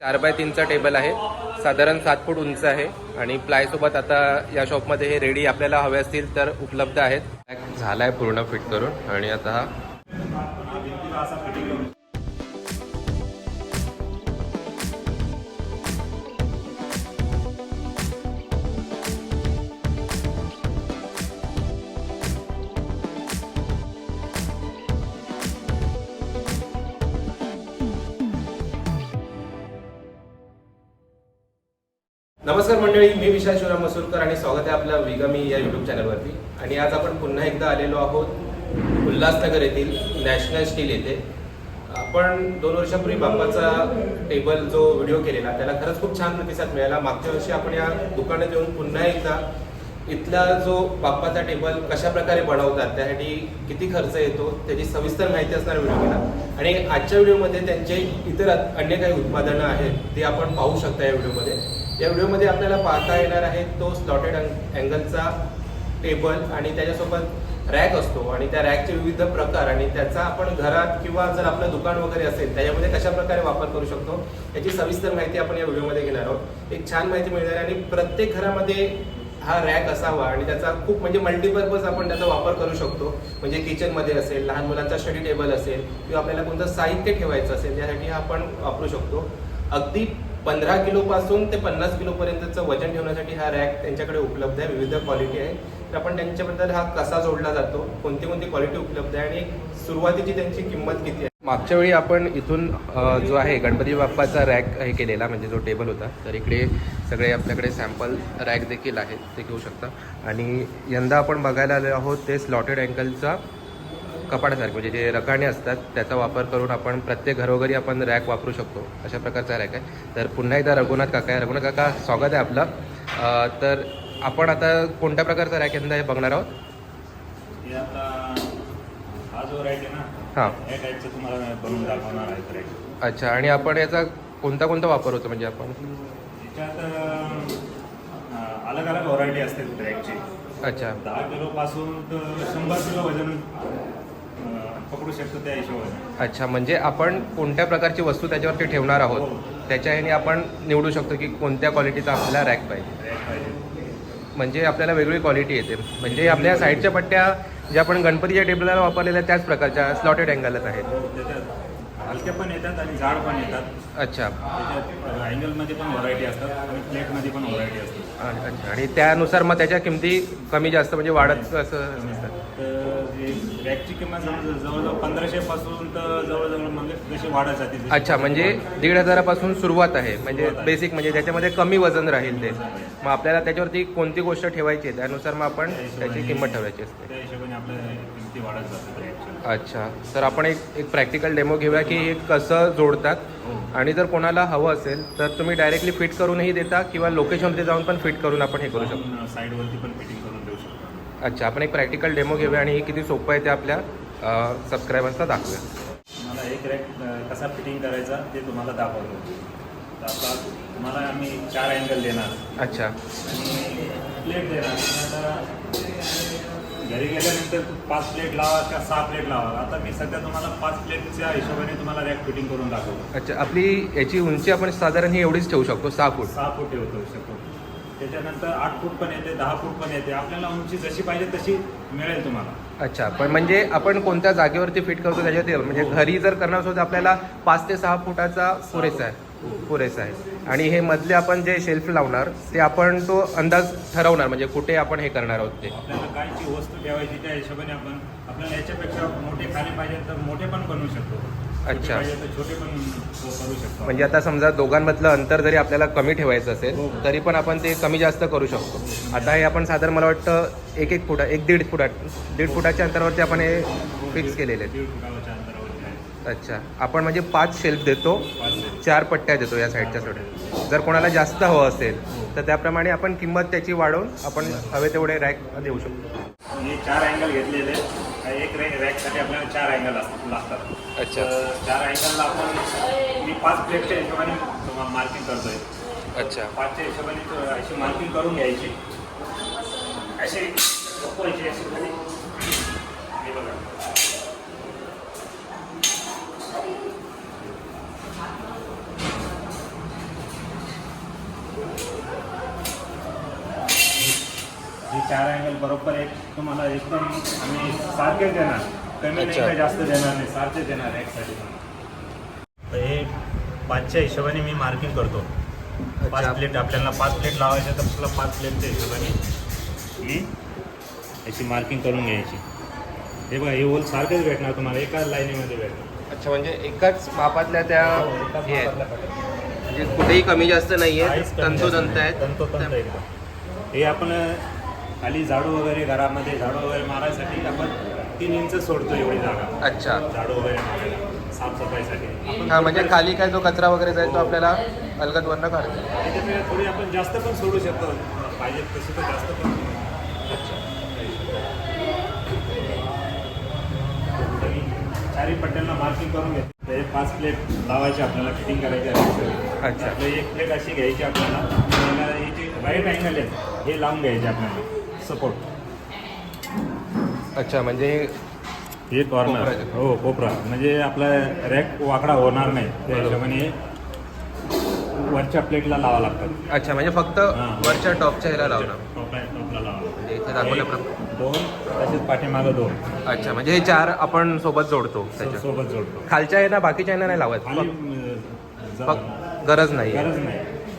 चार bye तीनचा table आहे. साधारण सात फूट उंच आहे आणि प्लायसोबत आता या शॉपमध्ये हे रेडी आपल्याला हवे असतील तर उपलब्ध आहेत. झाला आहे पूर्ण फिट करून आणि आता हा नमस्कार मंडळी मी विशाल शिवराम मसूरकर आणि स्वागत आहे आपल्या विगमी या युट्यूब चॅनलवरती आणि आज आपण पुन्हा एकदा आलेलो आहोत उल्हासनगर येथील नॅशनल स्टील येथे. आपण दोन वर्षापूर्वी बाप्पाचा टेबल जो व्हिडिओ केलेला त्याला खरंच खूप छान प्रतिसाद मिळाला. मागच्या वर्षी आपण या दुकानात येऊन पुन्हा एकदा इथला जो बाप्पाचा टेबल कशा प्रकारे बनवतात त्यासाठी किती खर्च येतो त्याची सविस्तर माहिती असणार व्हिडिओ केला आणि आजच्या व्हिडिओमध्ये त्यांचे इतर अन्य काही उत्पादनं आहेत ते आपण पाहू शकता या व्हिडिओमध्ये या व्हिडिओमध्ये आपल्याला पाहता येणार आहे तो स्लॉटेड अँगलचा टेबल आणि त्याच्यासोबत रॅक असतो. आणि त्या रॅकचे विविध प्रकार आणि त्याचा आपण घरात किंवा जर आपलं दुकान वगैरे असेल त्याच्यामध्ये कशा प्रकारे वापर करू शकतो याची सविस्तर माहिती आपण या व्हिडिओमध्ये घेणार आहोत. एक छान माहिती मिळणार आहे आणि प्रत्येक घरामध्ये हा रॅक असावा आणि त्याचा खूप म्हणजे मल्टीपर्पज आपण त्याचा वापर करू शकतो. म्हणजे किचनमध्ये असेल लहान मुलांचा स्टडी टेबल असेल किंवा आपल्याला कोणतं साहित्य ठेवायचं असेल त्यासाठी हा आपण वापरू शकतो. अगदी पंधरा किलोपासून ते पन्नास किलोपर्यंतचं वजन ठेवण्यासाठी हा रॅक त्यांच्याकडे उपलब्ध आहे विविध क्वालिटी आहे. तर आपण त्यांच्याबद्दल हा कसा जोडला जातो कोणती कोणती क्वालिटी उपलब्ध आहे आणि सुरुवातीची त्यांची किंमत किती आहे? मागच्या वेळी आपण इथून जो आहे गणपती बाप्पाचा रॅक हे केलेला म्हणजे जो टेबल होता तर इकडे सगळे आपल्याकडे सॅम्पल रॅक देखील आहेत ते घेऊ शकता. आणि यंदा आपण बघायला आलो आहोत ते स्लॉटेड अँकलचा कपाटासारखे म्हणजे जे रकाणे असतात त्याचा वापर करून आपण प्रत्येक घरोघरी आपण रॅक वापरू शकतो. अशा प्रकारचा रॅक आहे. तर पुन्हा एकदा रघुनाथ काका आहे. रघुनाथ काका स्वागत आहे आपलं. तर आपण आता कोणत्या प्रकारचा रॅक यंदा हे बघणार आहोत? हे अच्छा आणि आपण याचा कोणता कोणता वापर होतो? म्हणजे आपण अलग अलग व्हरायटी असते ट्रॅकची अच्छा. दहा किलो पासून तर शंभर किलो वजन पकडू शकतो त्या हिशोबाने. अच्छा म्हणजे आपण कोणत्या प्रकारची वस्तू त्याच्यावरती ठेवणार आहोत? हो. त्याच्या ह्याने आपण निवडू शकतो की कोणत्या क्वालिटीचा आपल्याला रॅक पाहिजे. रॅक पाहिजे. म्हणजे आपल्याला वेगळी क्वालिटी येते. म्हणजे आपल्या साईडच्या पट्ट्या ज्या आपण गणपतीच्या टेबलला वापरलेल्या त्याच प्रकारच्या स्लॉटेड अँगलच आहेत. हो, त्याच्यात हलके पण येतात आणि जाड पण येतात. अच्छा. त्याच्यात अँगलमध्ये पण व्हरायटी असतात आणि प्लेटमध्ये पण व्हरायटी असतात. अच्छा आणि त्यानुसार मग त्याच्या किमती कमी जास्त म्हणजे वाढत असं तर हे रॅकची किंमत जवळ- जवळजवळ पंधराशे पासून तर जवळजवळ म्हणजे जशी वाढत जाते तशी. अच्छा म्हणजे दीड हजारापासून सुरुवात आहे. म्हणजे. बेसिक म्हणजे ज्याच्यामध्ये कमी वजन राहील ते. मग आपल्याला त्याच्यावरती कोणती गोष्ट ठेवायची आहे? त्यानुसार मग आपण त्याची किंमत ठेवायची असते. त्या हिशोबाने आपल्या किमती वाढत जातात. अच्छा. तर आपण एक एक प्रॅक्टिकल डेमो घेऊया की हे कसं जोडतात. आणि जर कोणाला हवं असेल तर तुम्ही डायरेक्टली फिट करूनही देता किंवा लोकेशनमध्ये जाऊन पण फिट करून आपण हे करू शकतो. साईडवरती पण फिटिंग करून देऊ शकतो. अच्छा आपण एक प्रॅक्टिकल डेमो घेऊया आणि हे किती सोपं आहे ते आपल्या सबस्क्रायबर्सला दाखवूया. तुम्हाला एक रॅक कसा फिटिंग करायचा ते तुम्हाला दाखवतो. आता तुम्हाला आम्ही चार अँगल देणार. अच्छा. आणि प्लेट देणार. घरी गेल्यानंतर पाच प्लेट लावा किंवा सहा प्लेट लावा? आता मी सध्या तुम्हाला पाच प्लेटच्या हिशोबाने तुम्हाला रॅक फिटिंग करून दाखवतो. अच्छा आपली याची उंची आपण साधारण ही एवढीच ठेवू शकतो सहा फूट. सहा फूट ठेवतो शकतो. त्याच्यानंतर आठ फूट पण येते दहा फूट पण येते. आपल्याला उंची जशी पाहिजे तशी मिळेल तुम्हाला. अच्छा पण म्हणजे आपण कोणत्या जागेवरती फिट करतो त्याच्यावरती म्हणजे घरी जर करणार असो तर आपल्याला पाच ते सहा फुटाचा पुरेसा आहे. पुरेसा आहे. आणि हे मधले आपण जे शेल्फ लावणार ते आपण तो अंदाज ठरवणार म्हणजे कुठे आपण हे करणार आहोत ते. आपल्याला कायची वस्तू ठेवायची त्या हिशोबाने आपण आपल्याला याच्यापेक्षा मोठे खाली पाहिजे तर मोठे पण बनवू शकतो. छोटे अच्छा. पाहिजे तर छोटे पण करू शकतो. म्हणजे आता समजा दोघांमधलं अंतर जरी आपल्याला कमी ठेवायचं हो. असेल तरी पण आपण ते कमी जास्त करू शकतो. आता हे आपण साधारण मला वाटतं एक एक फुटा एक दीड फुटा दीड फुटाच्या अंतरावरती आपण हे फिक्स केलेले आहेत. दीड फुटावरच्या अच्छा. आपण म्हणजे पाच शेल्फ देतो. चार पट्ट्या देतो या साईडच्या सोडून जर कोणाला जास्त हवं असेल तर त्याप्रमाणे आपण किंमत त्याची वाढवून आपण हवे तेवढे रॅक देऊ शकतो. हे चार अँगल घेतलेले. एक रॅ रॅकसाठी आपल्याला चार अँगल लागतात. अच्छा. चार अँगलला आपण मी पाच प्लेटच्या हिशोबाने मार्किंग करतोय. अच्छा. पाचच्या हिशोबाने अशी मार्किंग करून घ्यायची. असे झोपवायची अशी खाली हे बघा चार अँगल बरोबर एक तुम्हाला एकदम आम्ही सारखेच देणार कमी नाही. का जास्त देणार नाही सारखेच देणार एकसाठी तर हे पाचच्या हिशोबाने मी मार्किंग करतो पाच. प्लेट आपल्याला पाच प्लेट लावायच्या तर आपल्याला पाच प्लेटच्या हिशोबाने ही याची मार्किंग करून घ्यायची हे बघा हे होल सारखेच भेटणार तुम्हाला एकाच लाईनीमध्ये भेटणार अच्छा म्हणजे एकाच मापातल्या त्या हे आहेत. म्हणजे कुठेही कमी जास्त नाही काहीच आहे तंतोतंत आहेत नाही. तंतोतंत एकदम हे आपण खाली झाडू वगैरे घरामध्ये झाडू वगैरे मारायसाठी आपण तीन इंच सोडतो एवढी जागा. अच्छा. झाडू वगैरे मारायला साफसफाईसाठी. आपण हा म्हणजे खाली काय जो कचरा वगैरे जाईल तो आपल्याला अलगदवरनं काढतो. त्याच्यामुळे थोडी आपण जास्त पण सोडू शकतो. पाहिजे तशी तर जास्त पण चारी पट्ट्यांना मार्किंग करून घेतो हे पाच प्लेट लावायचे आपल्याला फिटिंग करायची आहे. अच्छा. आपलं एक प्लेट अशी घ्यायची आपल्याला. आपल्याला राईट अँगल आहे. हे लावून घ्यायचे आपल्याला. सपोर्ट अच्छा म्हणजे हे कॉर्नर. हो कोपरा. म्हणजे आपला रॅक वाकडा होणार नाही. त्या. हिशोबाने वरच्या प्लेटला लावा लागतात. अच्छा म्हणजे फक्त. वरच्या टॉपच्या ह्याला लावणार टॉपला टॉपला लावा म्हणजे इथे दाखवल्याप्रमाणे एक, दोन तसेच पाठीमागं दोन. अच्छा म्हणजे हे चार आपण सोबत जोडतो त्याच्या सोबत जोडतो. खालच्या आहे ना बाकीच्या आहे ना नाही लावत? फक्त- गरज नाही गरज नाही.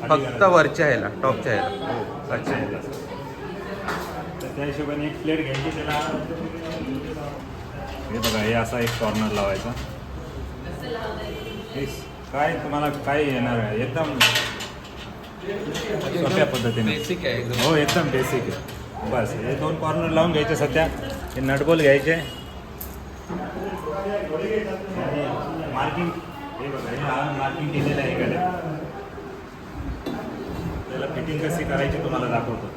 फक्त वरच्या ह्याला टॉपच्या ह्याला. हो, अच्छा. त्या हिशोबाने एक प्लेट घ्यायची त्याला हे बघा हे असा एक कॉर्नर लावायचा. काय तुम्हाला काय येणार आहे? एकदम सोप्या पद्धतीने. बेसिक आहे एकदम. हो एकदम बेसिक आहे. बस हे दोन कॉर्नर लावून घ्यायचे सध्या. हे नटबोल घ्यायचे. मार्किंग हे बघा हे मार्किंग केलेलं आहे इकडे. त्याला फिटिंग कशी करायची तुम्हाला दाखवतो.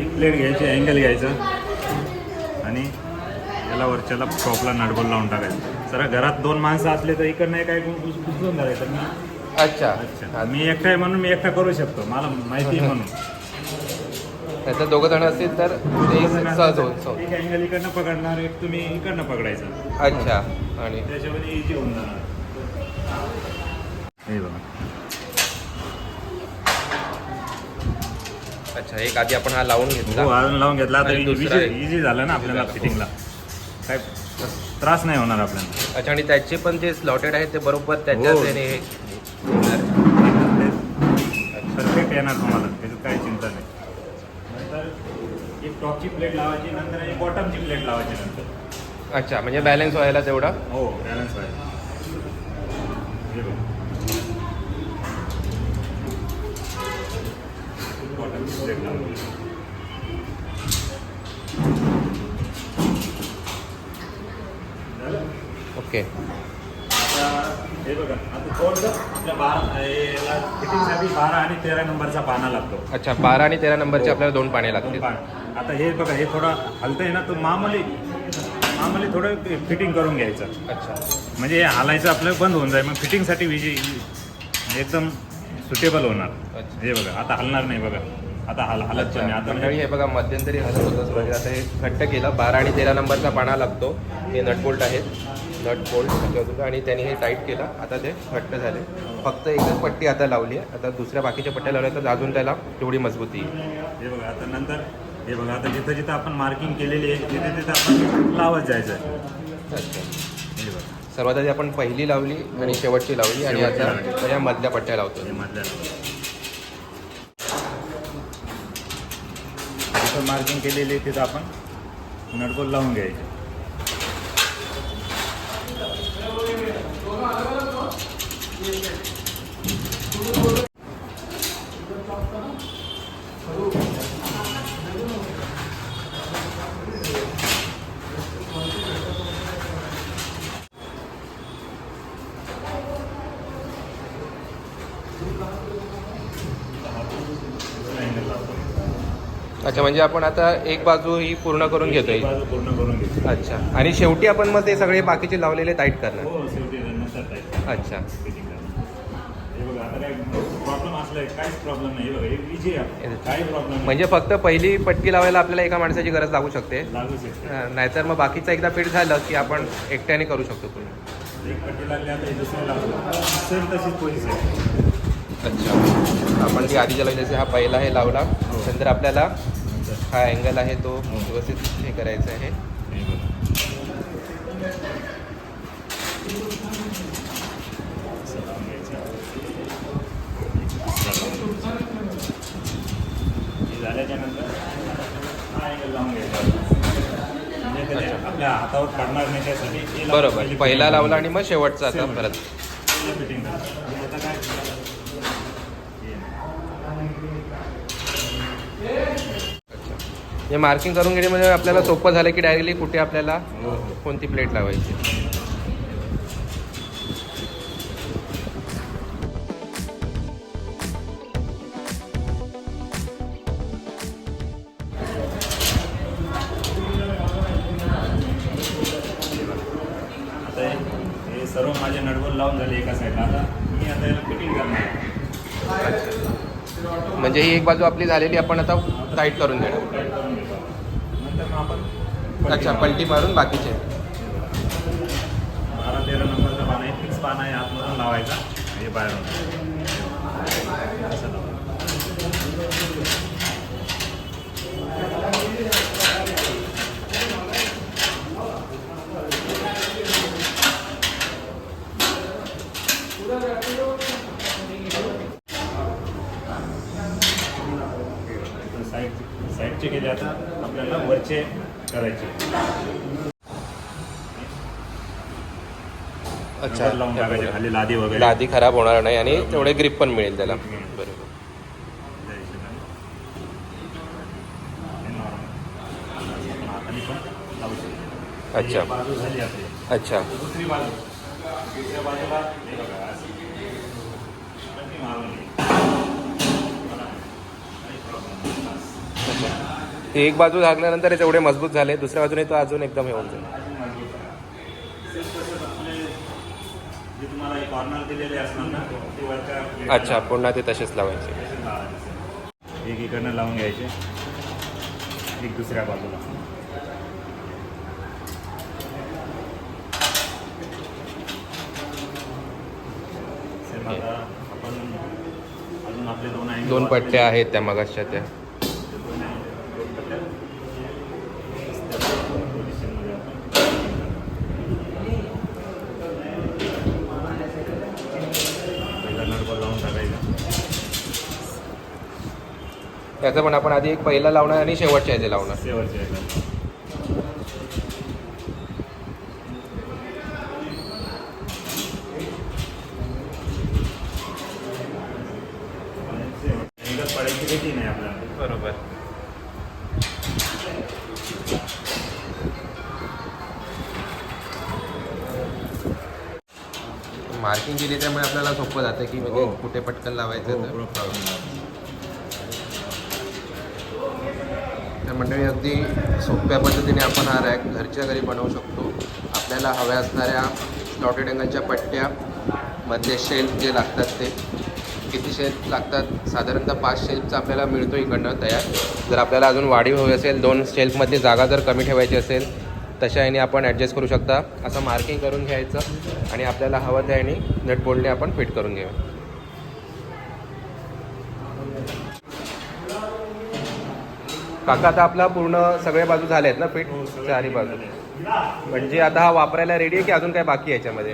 एक प्लेट घ्यायची अँगल घ्यायचं. आणि याला वरच्याला टॉपला नटबोल लावून टाकायचं. जरा घरात दोन माणसं असले तर इकडनं एक काय उचलून धरायचं मी अच्छा. अच्छा. मी एकटा आहे म्हणून मी एकटा करू शकतो. मला माहिती आहे म्हणून. त्याच्यात दोघं जण असतील तर ते सहज. एक अँगल इकडनं पकडणार एक तुम्ही इकडनं पकडायचं. अच्छा आणि त्याच्यामध्ये इझी होऊन जाणार. हे बघा. अच्छा एक आधी आपण हा लावून हो घेतला अजून लावून घेतला आणि तर दुसरा एक. इझी झालं ना आपल्याला झालं. फिटिंगला काय त्रास नाही होणार आपल्याला. अच्छा आणि त्याचे पण जे स्लॉटेड आहेत ते बरोबर हो. ह्याने हे- परफेक्ट येणार तुम्हाला त्याच्यात काही चिंता नाही. नंतर एक टॉपची प्लेट लावायची नंतर एक बॉटमची प्लेट लावायची नंतर. अच्छा म्हणजे बॅलन्स व्हायला तेवढा? हो बॅलन्स हे बघ. ओके. हे बघा आता आपल्या बारा याला फिटिंगसाठी बारा आणि तेरा नंबरचा पाना लागतो. अच्छा बारा आणि तेरा नंबरचे. आपल्याला दोन पाने लागतील. पान. आता हे बघा हे थोडं हलतंय ना तो मामूली मामूली थोडं फिटिंग करून घ्यायचं. अच्छा. म्हणजे हे हालायचं आपलं बंद होऊन जाईल मग फिटिंगसाठी विजी एकदम सुटेबल होणार. अच्छा. हे बघा आता हलणार नाही बघा. आता हल हलत पण नाही आता मंडळी म्हणजे हे बघा मध्यंतरी हलत होतं सुरुवातीला आता हे घट्ट केलं. बारा आणि तेरा नंबरचा पाना लागतो. हे नटबोल्ट आहेत. नट बोल्ट आणि त्यांनी हे टाईट केलं. आता ते घट्ट झाले. फक्त एकच पट्टी आता लावली आहे. आता दुसऱ्या बाकीच्या पट्ट्या लावल्या तर अजून त्याला तेवढी मजबूती येईल. हे बघा आता नंतर हे बघा आता जिथं जिथं आपण मार्किंग केलेली आहे तिथे तिथं आपण लावत जायचं अच्छा. हे बघा. सर्वात आधी आपण पहिली लावली आणि शेवटची लावली आणि शेवटची आता लावली. आता या मधल्या पट्ट्या लावतो हे मधल्या मार्किंग केलेली आहे तिथं आपण नडकोल लावून घ्यायचे. अच्छा म्हणजे आपण आता एक बाजू ही पूर्ण करून एक बाजू पूर्ण करून घेतो अच्छा आणि शेवटी आपण मग ते सगळे बाकीचे लावलेले टाईट करणार. हो शेवटी नंतर टाईप अच्छा. फिटिंग हे बघा आता काय प्रॉब्लेम असलाय काहीच प्रॉब्लेम नाही. हे बघा हे इझी आहे. काही प्रॉब्लेम नाही. म्हणजे फक्त पहिली पट्टी लावायला आपल्याला एका माणसाची गरज लागू शकते. लागू शकते. अं, नाहीतर मग बाकीचं एकदा फिट झालं की आपण एकट्याने करू शकतो पूर्ण. एक पट्टी लागली आता हे दुसरी लागतो सेम तशीच पोझिशन अच्छा. आपण ती आधी लावली जसे हा पहिला हे लावला. नंतर आपल्याला हा अँगल आहे तो हो. व्यवस्थित हे करायचा आहे. हे. हे हा म्हणजे हे बरोबर. पहिली लावला आणि मग शेवटचा आता. परत. पहिलं fitting करायचं. आणि आता काय हे. अच्छा हे मार्किंग करून घेणे म्हणजे आपल्याला सोपं झालं की डायरेक्टली कुठे आपल्याला हो, हो. कोणती प्लेट लावायची आता हे- सर्व माझे नडबोल लावून झाले एका साईडला आता मी आता याला फिटिंग करणार आहे. म्हणजे ही एक बाजू आपली झालेली आपण आता टाईट करून देणार. नंतर अच्छा पलटी मारून बाकीचे. बारा तेरा नंबरचा पाना आहे. फिक्स पान आहे आतमधून लावायचा. हे बाहेर असं लावायचं. तर साईड साईडचे केले आता आपल्याला वरचे करायचे. अच्छा. नंबर लावून टाकायचे खाली लादी वगैरे. लादी खराब होणार नाही आणि तेवढे ग्रिप पण मिळेल त्याला. बरोबर. अच्छा. अच्छा. दुसरी बाजू. दुसऱ्या बाजूला हे बघा असं. पट्टी मारून घे. बघा. काही problem नाही. बस. ते एक बाजू लागल्यानंतर हे तेवढे मजबूत झाले दुसऱ्या बाजूने तो अजून एकदम हे होऊन जाईल. अच्छा पुन्हा ते तसेच लावायचे. एक इकडनं लावून घ्यायचे. एक दुसऱ्या बाजूला. आपण अजून आपले दोन दोन पट्ट्या आहेत त्या मगाशच्या त्या दोन angle, दोन पट्ट्या. त्या positionमध्ये आपण पहिला नटबॉल लावून टाकायचा त्याचं पण आपण आधी एक पहिला लावणार आणि शेवटच्या याचे लावणार शेवटच्या ह्याला. शेवट. पडायची भीती नाही आपल्याला बरोबर मार्किंग केली त्यामुळे आपल्याला सोपं जातं की म्हणजे हो. कुठे पटकन लावायचं तर तर मंडळी अगदी सोप्या पद्धतीने आपण हा रॅक घरच्या घरी बनवू शकतो. आपल्याला हव्या असणाऱ्या स्लॉटेड अँगलच्या पट्ट्या मधले शेल्फ जे लागतात ते. किती शेल्फ लागतात? साधारणतः पाच शेल्फचा आपल्याला मिळतो इकडनं तयार. जर आपल्याला अजून वाढीव हवी असेल दोन शेल्फमधली जागा जर कमी ठेवायची असेल तशा याने आपण ॲडजस्ट करू शकता. असं मार्किंग करून घ्यायचं आणि आपल्याला हवं त्या याने नटबोल्टने आपण फिट करून घ्यावं काका आता आपला पूर्ण सगळे बाजू झाले आहेत ना फिट हो, चारी बाजू. झालंय. म्हणजे आता हा वापरायला रेडी आहे की अजून काय बाकी आहे याच्यामध्ये?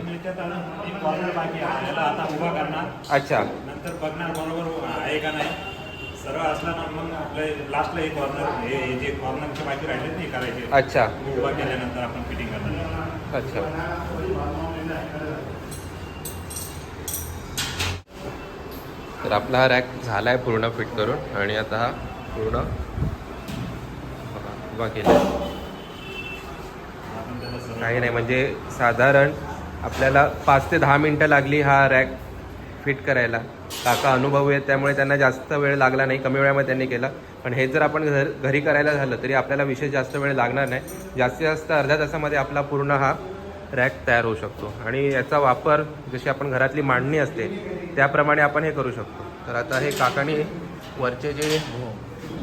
अच्छा. नंतर बघणार बरोबर आहे का नाही. सरळ असला ना मग आपल्या लास्टला एक कॉर्नर हे जे कॉर्नरचे बाकी राहिले नाही करायचे. अच्छा. उभा केल्यानंतर आपण फिटिंग करणार. अच्छा. तर आपला हा रॅक झाला आहे पूर्ण फिट करून आणि आता हा पूर्ण उभा केला. काही नाही म्हणजे साधारण आपल्याला पाच ते दहा मिनटं लागली हा रॅक फिट करायला. काका अनुभव आहेत त्यामुळे त्यांना जास्त वेळ लागला नाही कमी वेळामध्ये त्यांनी केला. पण हे जर आपण घर घरी करायला झालं तरी आपल्याला विशेष जास्त वेळ लागणार नाही. जास्तीत जास्त अर्ध्या तासामध्ये आपला पूर्ण हा रॅक तयार होऊ शकतो. आणि याचा वापर जशी आपण घरातली मांडणी असते त्याप्रमाणे आपण हे करू शकतो. तर आता हे काकाने वरचे जे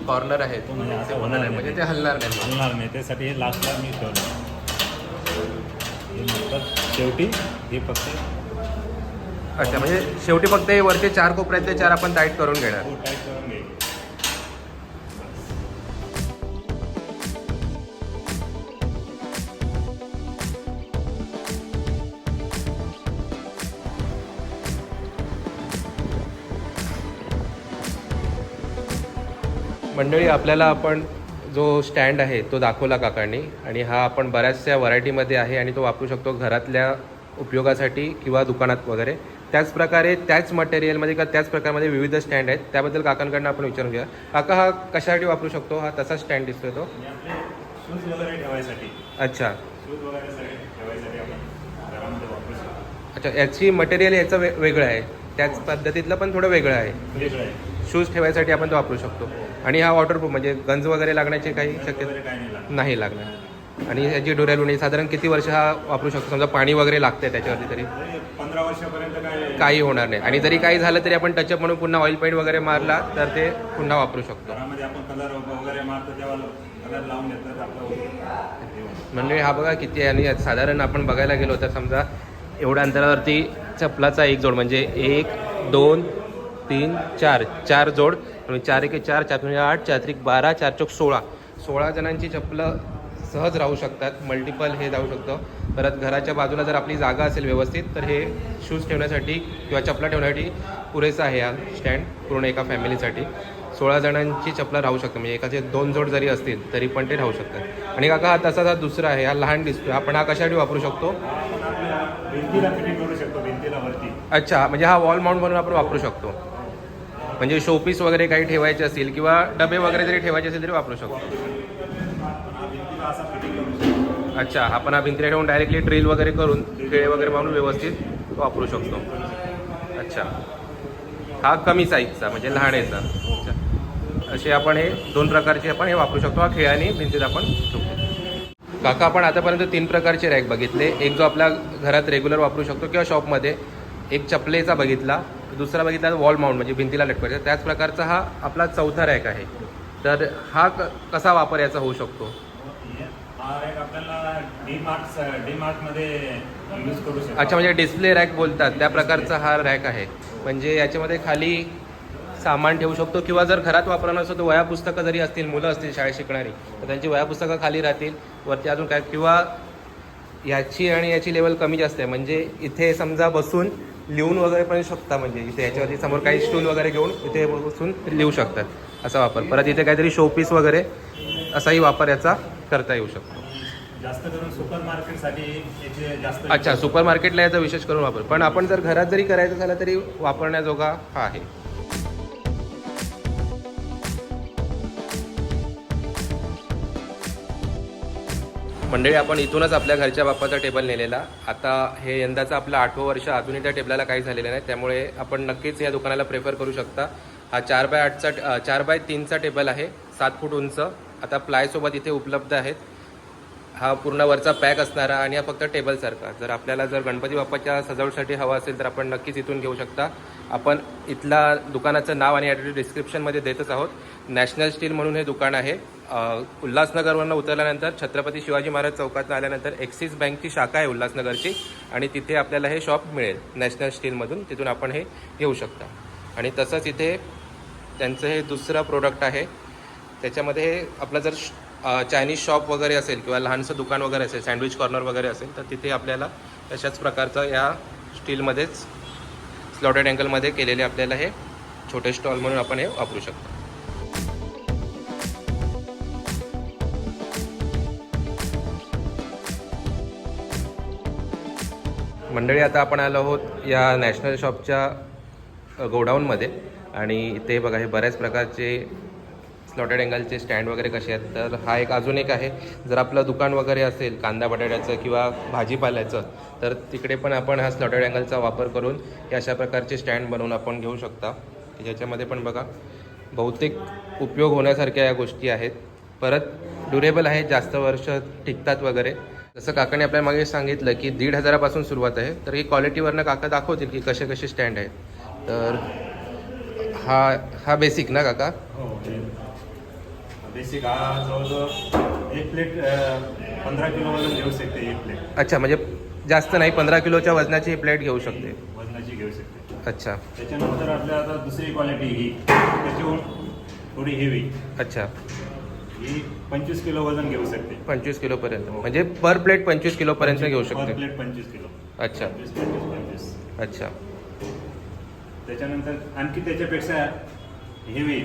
कॉर्नर आहेत. तो म्हणजे असं होणार नाही. नाही. म्हणजे ते हलणार नाही. हलणार नाही. त्यासाठी हे लास्टला मी ठेवलं. हे म्हणतात शेवटी हे फक्त अच्छा म्हणजे शेवटी फक्त हे वरचे चार कोपऱ्यातले चार आपण टाईट करून घेणार. मंडळी आपल्याला आपण जो स्टँड आहे तो दाखवला काकांनी आणि हा आपण बऱ्याचशा व्हरायटीमध्ये आहे आणि तो वापरू शकतो घरातल्या उपयोगासाठी किंवा दुकानात वगैरे. त्याच प्रकारे त्याच मटेरियलमध्ये किंवा त्याच प्रकारमध्ये विविध स्टँड आहेत. त्याबद्दल काकांकडनं आपण विचारून घेऊया. काका हा कशासाठी वापरू शकतो? हा तसा स्टँड दिसतोय तो. शूज वगैरे ठेवायसाठी. अच्छा. शूज वगैरे सगळे ठेवायसाठी आपण घरामध्ये वापरू शकतो. अच्छा याची मटेरियल याचं वे वेगळं आहे. त्याच पद्धतीतलं पण थोडं वेगळं आहे. शूज ठेवायसाठी आपण तो वापरू शकतो. आणि हा वॉटरप्रूफ म्हणजे गंज वगैरे लागण्याची काही शक्यता नाही लागणार. आणि याची ड्युरेबिलिटी साधारण किती वर्ष हा वापरू शकतो? समजा पाणी वगैरे लागतंय त्याच्यावरती तरी. पंधरा वर्षापर्यंत काही होणार नाही. आणि जरी काही झालं तरी आपण टचअप म्हणून पुन्हा ऑइल पेंट वगैरे मारला तर ते पुन्हा वापरू शकतो. म्हणजे हा बघा किती आहे. आणि साधारण आपण बघायला गेलो तर समजा एवढ्या अंतरावरती चपलाचा एक जोड म्हणजे एक दोन तीन चार चार जोड. आणि चार एक चार चार म्हणजे आठ चार त्रिक बारा चार चौक सोळा. सोळा जणांची चपलं सहज राहू शकतात. मल्टिपल हे जाऊ शकतं. परत घराच्या बाजूला जर आपली जागा असेल व्यवस्थित तर हे शूज ठेवण्यासाठी किंवा चपला ठेवण्यासाठी पुरेसा आहे हा स्टँड पूर्ण एका फॅमिलीसाठी सोळा जणांची चपला राहू शकतात. म्हणजे एकाचे दोन जोड जरी असतील तरी पण ते राहू शकतात. आणि काका हा तसाच हा दुसरा आहे. हा लहान दिसतोय. आपण हा कशासाठी वापरू शकतो? अच्छा म्हणजे हा वॉल माउंट म्हणून आपण वापरू शकतो. म्हणजे शोपीस वगैरे काही ठेवायचे असतील किंवा डबे वगैरे जरी ठेवायचे असेल तरी वापरू शकतो. अच्छा आपण हा भिंतीला ठेवून डायरेक्टली ड्रिल वगैरे करून खिळे वगैरे मारून व्यवस्थित वापरू शकतो. अच्छा. हा कमी साईजचा म्हणजे लहान याचा असे आपण हे दोन प्रकारचे आपण हे वापरू शकतो. हा खिळ्याने भिंतीत आपण ठेवतो. काका आपण आतापर्यंत तीन प्रकारचे रॅक बघितले. एक जो आपल्या घरात रेग्युलर वापरू शकतो किंवा शॉपमध्ये एक चपलेचा बघितला दुसरा बघितला वॉल माउंट म्हणजे भिंतीला लटकवायचा. त्याच प्रकारचा हा आपला चौथा रॅक आहे. तर हा क कसा वापर याचा होऊ शकतो? हा एक आपल्याला डी मार्ट डी मार्टमध्ये यूज करू शकतो. अच्छा म्हणजे डिस्प्ले रॅक बोलतात. त्या प्रकारचा हा रॅक आहे. म्हणजे याच्यामध्ये खाली सामान ठेवू शकतो किंवा जर घरात वापरणार असतो तर वया पुस्तकं जरी असतील मुलं असतील शाळेत शिकणारी तर त्यांची वया पुस्तकं खाली राहतील. वरती अजून काय किंवा याची आणि याची लेवल कमी जास्त आहे. म्हणजे इथे समजा बसून लिहून वगैरे पण शकता म्हणजे इथे याच्यावरती समोर काही स्टूल वगैरे घेऊन इथे बसून लिहू शकतात असा वापर. परत इथे काहीतरी शोपीस वगैरे असाही वापर याचा करता येऊ शकतो. जास्त करून सुपर मार्केटसाठी अच्छा सुपर मार्केटला याचा विशेष करून वापर. पण आपण जर घरात जरी करायचं झालं तरी वापरण्याजोगा हा आहे. मंडळी आपण इथूनच आपल्या घरच्या बाप्पाचा टेबल नेलेला. आता हे यंदाचं आपलं आठवं वर्ष अजूनही त्या टेबलाला काही झालेलं नाही. त्यामुळे आपण नक्कीच या दुकानाला प्रेफर करू शकता. हा चार बाय आठचा चार बाय तीनचा टेबल आहे सात फूट उंच. आता प्लायसोबत इथे उपलब्ध आहेत. हा पूर्ण वरचा पॅक असणारा आणि हा फक्त टेबलसारखा जर आपल्याला जर गणपती बाप्पाच्या सजावटीसाठी हवा असेल तर आपण नक्कीच इथून घेऊ शकता. आपण इथला दुकानाचं नाव आणि ॲड्रेस डिस्क्रिप्शनमध्ये देतच आहोत. नॅशनल स्टील म्हणून हे दुकान आहे. उल्हासनगरवरनं उतरल्यानंतर छत्रपती शिवाजी महाराज चौकातनं आल्यानंतर एक्सिस बँकची शाखा आहे उल्हासनगरची आणि तिथे आपल्याला हे शॉप मिळेल. नॅशनल स्टीलमधून तिथून आपण हे घेऊ शकता. आणि तसंच इथे त्यांचं हे दुसरं प्रोडक्ट आहे. त्याच्यामध्ये आपलं जर चायनीज शॉप वगैरे असेल किंवा लहानसं दुकान वगैरे असेल सँडविच कॉर्नर वगैरे असेल तर तिथे आपल्याला तशाच प्रकारचं या स्टीलमध्येच स्लॉटेड अँगलमध्ये केलेले आपल्याला हे छोटे स्टॉल म्हणून आपण हे वापरू शकतो. मंडळी आता आपण आलो आहोत या नॅशनल शॉपच्या गोडाऊनमध्ये. आणि इथे बघा हे बऱ्याच प्रकारचे स्लॉटेड अँगलचे स्टँड वगैरे कसे आहेत तर हा एक अजून एक आहे. जर आपलं दुकान वगैरे असेल कांदा बटाट्याचं किंवा भाजीपाल्याचं तर तिकडे पण आपण हा स्लॉटेड अँगलचा वापर करून हे अशा प्रकारचे स्टँड बनवून आपण घेऊ शकता. ज्याच्यामध्ये पण बघा बहुतेक उपयोग होण्यासारख्या या गोष्टी आहेत. परत ड्युरेबल आहेत जास्त वर्ष टिकतात वगैरे. जसं काकाने आपल्या मागे सांगितलं की दीड हजारापासून सुरुवात आहे तर ही क्वालिटीवरनं काका दाखवतील की कसे कसे स्टँड आहेत. तर हा हा बेसिक ना काका? हो बेसिक हा जवळजवळ एक प्लेट पंधरा किलो वजन घेऊ शकते एक प्लेट अच्छा म्हणजे जास्त नाही पंधरा किलोच्या वजनाची प्लेट घेऊ शकते. वजनाची घेऊ शकते. अच्छा. त्याच्यानंतर आपल्या आता दुसरी क्वालिटी ही त्याच्याहून थोडी हेवी अच्छा. ही पंचवीस किलो वजन घेऊ शकते. पंचवीस किलोपर्यंत म्हणजे पर प्लेट पंचवीस किलोपर्यंत घेऊ पर शकते. प्लेट पंचवीस किलो. अच्छा. पंचवीस पंचवीस पंचवीस. अच्छा. त्याच्यानंतर आणखी त्याच्यापेक्षा हेवी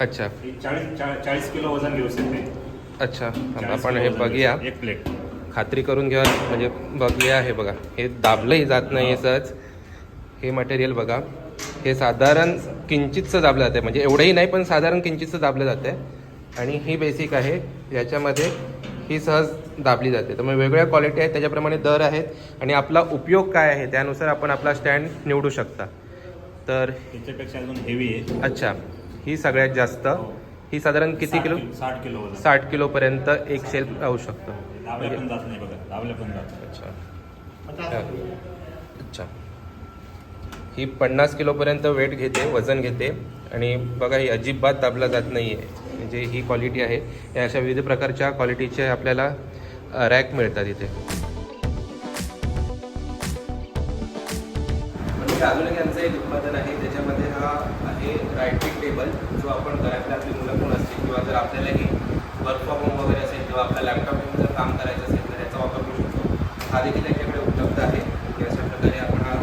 अच्छा. ही चाळीस चा- चाळीस किलो वजन घेऊ शकते. अच्छा. आता 40 आपण किलो हे वजन बघूया घेऊ शकते. एक प्लेट खात्री करून घ्या म्हणजे बघूया हे बघा. हे दाबलंही जात नाही सहज. हे मटेरियल बघा. हे साधारण किंचितचं दाबलं जातं म्हणजे एवढंही नाही पण साधारण किंचितचं दाबलं जातं आणि ही बेसिक आहे. याच्यामध्ये ही सहज दाबली जाते. त्यामुळे वेगवेगळ्या क्वालिटी आहेत त्याच्याप्रमाणे दर आहेत आणि आपला उपयोग काय आहे त्यानुसार आपण आपला स्टँड निवडू शकता. तर त्याच्यापेक्षा अजून हेवी आहे. अच्छा ही सगळ्यात जास्त. ही. साधारण किती साठ किलो? साठ किलो साठ किलोपर्यंत एक शेल्फ राहू शकतो. अच्छा. अच्छा. ही पन्नास किलोपर्यंत वेट घेते वजन घेते. आणि बघा ही अजिबात दाबला जात नाही आहे म्हणजे ही क्वालिटी आहे. या अशा विविध प्रकारच्या क्वालिटीचे आपल्याला रॅक मिळतात इथे. म्हणजे अजून एक यांचं एक उत्पादन आहे त्याच्यामध्ये हा आहे रायटिंग टेबल जो आपण घरातल्या आपली मुलं कोण असतील किंवा जर आपल्यालाही वर्क फ्रॉम होम वगैरे असेल किंवा आपल्या लॅपटॉप जर काम करायचं असेल तर याचा वापर करू शकतो. हा देखील याच्याकडे उपलब्ध आहे. की अशा प्रकारे आपण हा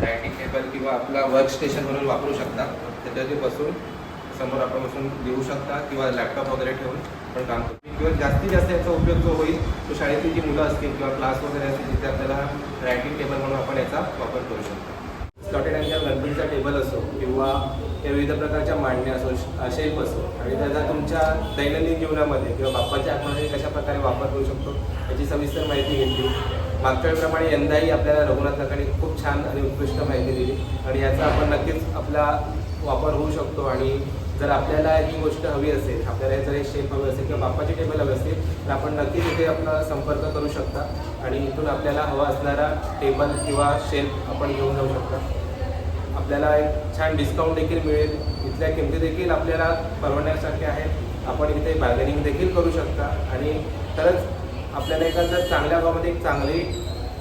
रायटिंग टेबल किंवा आपला वर्क स्टेशन म्हणून वापरू शकता. त्याच्यावरती बसून समोर आपण बसून देऊ शकता किंवा लॅपटॉप वगैरे ठेवून पण काम करू किंवा जास्तीत जास्त याचा उपयोग जो होईल तो शाळेतील जी मुलं असतील किंवा क्लास वगैरे असतील तिथे आपल्याला रायटिंग टेबल म्हणून आपण याचा वापर करू शकतो. स्लॉटेड अँगल गणपतीचा टेबल असो किंवा या विविध प्रकारच्या मांडण्या असो शेप असो आणि त्याचा तुमच्या दैनंदिन जीवनामध्ये किंवा बाप्पाच्या आतमध्ये कशा प्रकारे वापर करू शकतो याची सविस्तर माहिती घेतली. मागच्या वेळेप्रमाणे यंदाही आपल्याला रघुनाथ काकाने खूप छान आणि उत्कृष्ट माहिती दिली. आणि याचा आपण नक्कीच आपला वापर होऊ शकतो आणि जर आपल्याला ही गोष्ट हवी असेल आपल्याला जर एक शेप हवी असेल किंवा बाप्पाची टेबल हवी असेल तर आपण नक्कीच तिथे आपला संपर्क करू शकता आणि इथून आपल्याला हवा असणारा टेबल किंवा शेल्फ आपण घेऊन जाऊ शकता. आपल्याला एक छान डिस्काउंट देखील मिळेल. इथल्या किमती देखील आपल्याला परवडण्यासारख्या आहेत. आपण इथे बार्गेनिंग देखील करू शकता आणि खरंच आपल्याला एखाद्या चांगल्या भावामध्ये एक चांगली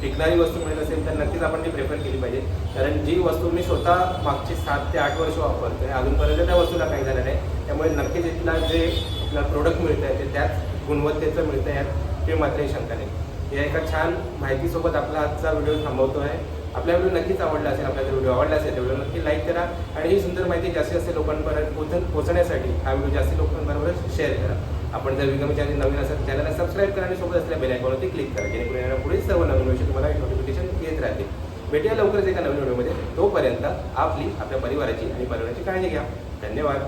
टिकणारी वस्तू मिळत असेल तर नक्कीच आपण ती प्रेफर केली पाहिजे. कारण जी वस्तू मी स्वतः मागची सात ते आठ वर्ष वापरतोय अजूनपर्यंत त्या वस्तूला काही झालं नाही. त्यामुळे नक्कीच इथला जे आपला प्रोडक्ट मिळतं आहे ते त्याच गुणवत्तेचं मिळतं आहे यात ते मात्रही शंका नाही. या एका छान माहितीसोबत आपला आजचा व्हिडिओ थांबवतो आहे आपला व्हिडिओ नक्कीच आवडला असेल आपल्या व्हिडिओ आवडला असेल व्हिडिओ नक्की लाईक करा. आणि ही सुंदर माहिती जास्तीत जास्त लोकांपर्यंत पोहोच पोहोचण्यासाठी हा व्हिडिओ जास्ती लोकांबरोबर शेअर करा. आपण जर विगम चॅनल नवीन असेल चॅनलला सबस्क्राईब करा आणि सोबत असल्या बेल आयकॉनवरती क्लिक करा जेणेकरून येणार पुढे सर्व नवीन विषय तुम्हाला नोटिफिकेशन येत राहते भेटूया लवकरच एका नवीन व्हिडिओमध्ये. तोपर्यंत आपली आपल्या परिवाराची आणि परिवाराची काळजी घ्या. धन्यवाद.